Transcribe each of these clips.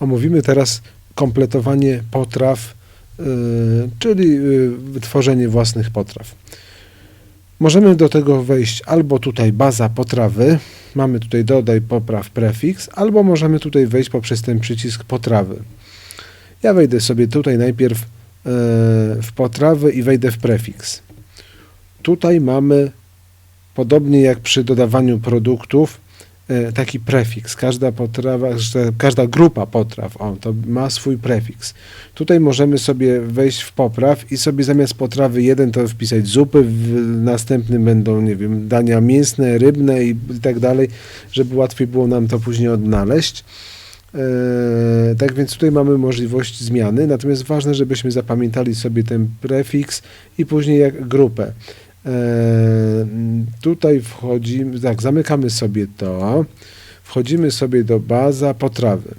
omówimy teraz kompletowanie potraw, yy, czyli yy, tworzenie własnych potraw. Możemy do tego wejść albo tutaj baza potrawy, mamy tutaj dodaj popraw prefiks, albo możemy tutaj wejść poprzez ten przycisk potrawy. Ja wejdę sobie tutaj najpierw yy, w potrawy i wejdę w prefiks. Tutaj mamy, podobnie jak przy dodawaniu produktów, taki prefiks. Każda potrawa, każda grupa potraw, o, to ma swój prefiks. Tutaj możemy sobie wejść w popraw i sobie zamiast potrawy jeden to wpisać zupy, w następnym będą, nie wiem, dania mięsne, rybne i, i tak dalej, żeby łatwiej było nam to później odnaleźć. E, tak więc tutaj mamy możliwość zmiany, natomiast ważne, żebyśmy zapamiętali sobie ten prefiks i później jak grupę. E, tutaj wchodzimy, tak, zamykamy sobie to, wchodzimy sobie do baza potrawy.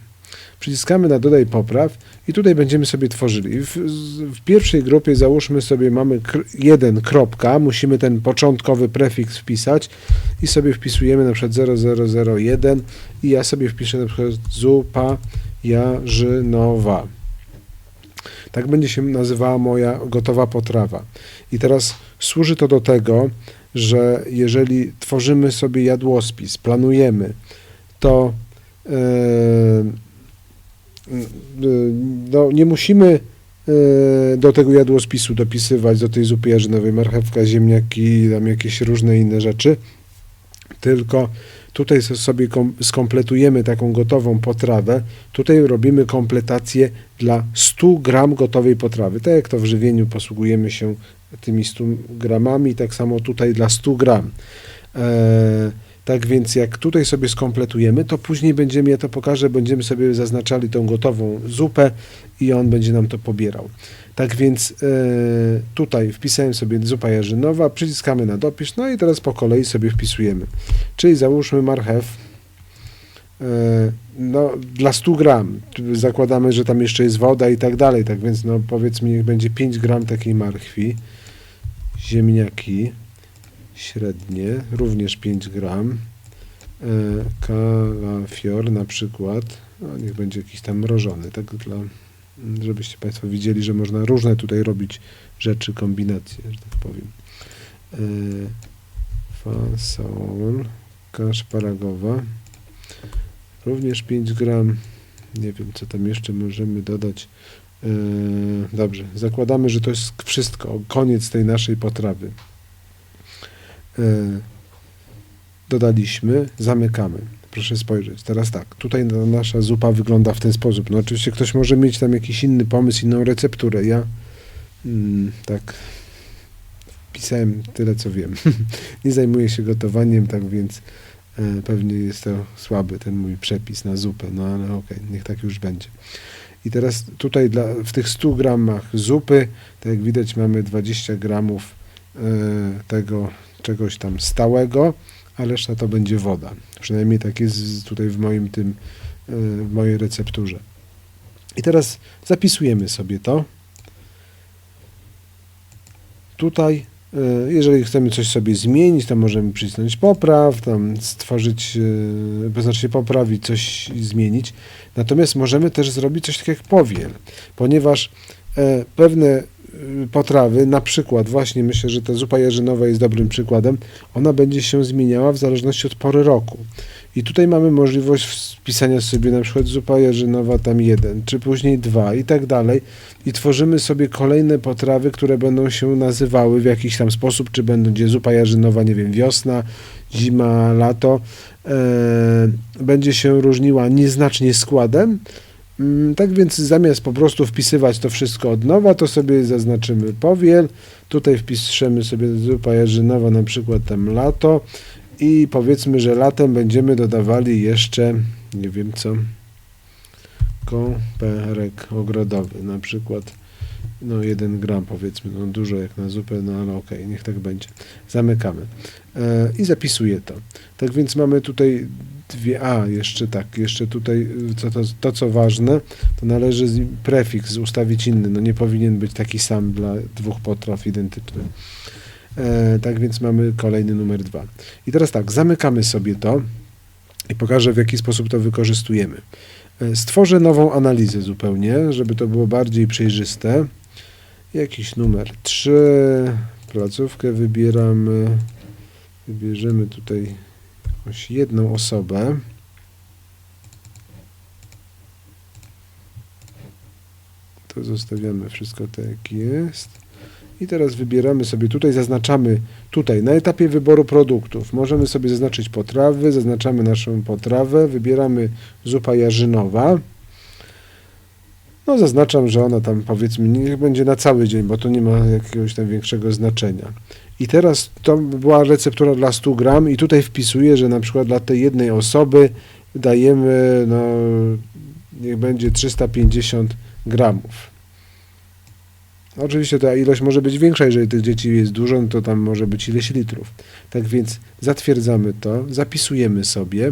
Przyciskamy na dodaj popraw i tutaj będziemy sobie tworzyli. W, w pierwszej grupie załóżmy sobie mamy jeden kropka, musimy ten początkowy prefiks wpisać i sobie wpisujemy na przykład 0001 i ja sobie wpiszę na przykład zupa jarzynowa. Tak będzie się nazywała moja gotowa potrawa. I teraz służy to do tego, że jeżeli tworzymy sobie jadłospis, planujemy, to e, y, no, nie musimy e, do tego jadłospisu dopisywać do tej zupy jarzynowej marchewka, ziemniaki, tam jakieś różne inne rzeczy, tylko tutaj so- sobie kom- skompletujemy taką gotową potrawę. Tutaj robimy kompletację dla 100 gram gotowej potrawy. Tak jak to w żywieniu posługujemy się tymi 100 gramami, tak samo tutaj dla 100 gram. E, tak więc jak tutaj sobie skompletujemy, to później będziemy, ja to pokażę, będziemy sobie zaznaczali tą gotową zupę i on będzie nam to pobierał. Tak więc e, tutaj wpisałem sobie zupa jarzynowa, przyciskamy na dopisz, no i teraz po kolei sobie wpisujemy. Czyli załóżmy marchew, e, no dla 100 gram, zakładamy, że tam jeszcze jest woda i tak dalej, tak więc no powiedzmy niech będzie 5 gram takiej marchwi, ziemniaki. Średnie, również 5 gram, e, kalafior na przykład, no niech będzie jakiś tam mrożony, tak dla, żebyście Państwo widzieli, że można różne tutaj robić rzeczy, kombinacje, że tak powiem. E, fasolka szparagowa, również 5 gram, nie wiem co tam jeszcze możemy dodać. E, dobrze, zakładamy, że to jest wszystko, koniec tej naszej potrawy. E, dodaliśmy, zamykamy. Proszę spojrzeć. Teraz tak, tutaj na- nasza zupa wygląda w ten sposób. No oczywiście ktoś może mieć tam jakiś inny pomysł, inną recepturę. Ja mm, tak pisałem tyle, co wiem. Nie zajmuję się gotowaniem, tak więc e, pewnie jest to słaby ten mój przepis na zupę, no ale okej, niech tak już będzie. I teraz tutaj dla, w tych 100 gramach zupy, tak jak widać mamy 20 gramów e, tego czegoś tam stałego, a reszta to będzie woda. Przynajmniej tak jest tutaj w moim tym, e, w mojej recepturze. I teraz zapisujemy sobie to. Tutaj, e, jeżeli chcemy coś sobie zmienić, to możemy przycisnąć popraw, tam stworzyć, e, to znaczy poprawić, coś zmienić. Natomiast możemy też zrobić coś takiego jak powiel, ponieważ e, pewne e, potrawy, na przykład właśnie myślę, że ta zupa jarzynowa jest dobrym przykładem, ona będzie się zmieniała w zależności od pory roku. I tutaj mamy możliwość wpisania sobie na przykład zupa jarzynowa tam jeden, czy później dwa i tak dalej. I tworzymy sobie kolejne potrawy, które będą się nazywały w jakiś tam sposób, czy będzie zupa jarzynowa, nie wiem, wiosna, zima, lato. E, będzie się różniła nieznacznie składem. Mm, Tak więc zamiast po prostu wpisywać to wszystko od nowa, to sobie zaznaczymy powiel. Tutaj wpiszemy sobie zupa jarzynowa, na przykład tam lato i powiedzmy, że latem będziemy dodawali jeszcze, nie wiem co, koperek ogrodowy, na przykład no 1 gram powiedzmy, no dużo jak na zupę, no ale okej, niech tak będzie. Zamykamy e, i zapisuję to. Tak więc mamy tutaj dwie, a jeszcze tak, jeszcze tutaj y, co to, to co ważne, to należy prefiks ustawić inny, no nie powinien być taki sam dla dwóch potraw identyczny. E, tak więc mamy kolejny numer dwa. I teraz tak, zamykamy sobie to i pokażę w jaki sposób to wykorzystujemy. E, Stworzę nową analizę zupełnie, żeby to było bardziej przejrzyste. Jakiś numer 3, placówkę wybieramy. Wybierzemy tutaj jakąś jedną osobę. To zostawiamy wszystko tak jak jest. I teraz wybieramy sobie tutaj, zaznaczamy tutaj na etapie wyboru produktów. Możemy sobie zaznaczyć potrawy, zaznaczamy naszą potrawę, wybieramy zupa jarzynowa. No zaznaczam, że ona tam powiedzmy niech będzie na cały dzień, bo to nie ma jakiegoś tam większego znaczenia. I teraz to była receptura dla 100 gram i tutaj wpisuję, że na przykład dla tej jednej osoby dajemy, no niech będzie 350 gramów. Oczywiście ta ilość może być większa, jeżeli tych dzieci jest dużo, no to tam może być ileś litrów. Tak więc zatwierdzamy to, zapisujemy sobie.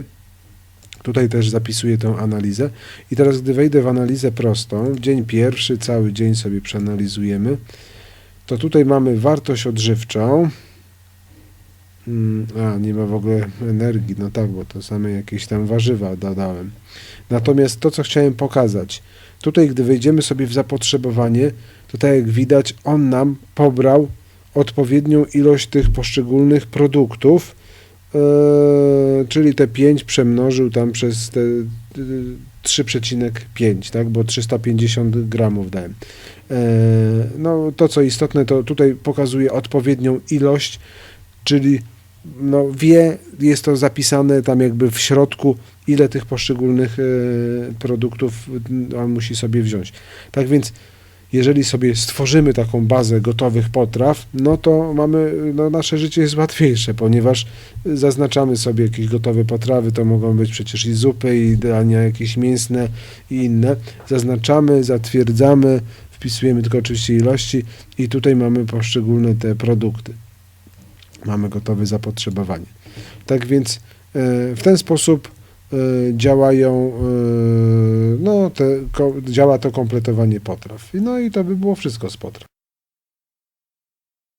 Tutaj też zapisuję tą analizę. I teraz, gdy wejdę w analizę prostą, dzień pierwszy, cały dzień sobie przeanalizujemy, to tutaj mamy wartość odżywczą. Mm, A, nie ma w ogóle energii, no tak, bo to same jakieś tam warzywa dodałem. Natomiast to, co chciałem pokazać, tutaj, gdy wejdziemy sobie w zapotrzebowanie, to tak jak widać, on nam pobrał odpowiednią ilość tych poszczególnych produktów, e, czyli te 5 przemnożył tam przez te e, 3,5, tak, bo 350 gramów dałem. E, no to co istotne, to tutaj pokazuje odpowiednią ilość, czyli no wie, jest to zapisane tam jakby w środku, ile tych poszczególnych e, produktów on musi sobie wziąć. Tak więc jeżeli sobie stworzymy taką bazę gotowych potraw, no to mamy, no nasze życie jest łatwiejsze, ponieważ zaznaczamy sobie jakieś gotowe potrawy, to mogą być przecież i zupy, i dania jakieś mięsne i inne. Zaznaczamy, zatwierdzamy, wpisujemy tylko oczywiście ilości i tutaj mamy poszczególne te produkty. Mamy gotowe zapotrzebowanie. Tak więc e, w ten sposób działają, e, no, te, działa to kompletowanie potraw. No i to by było wszystko z potraw.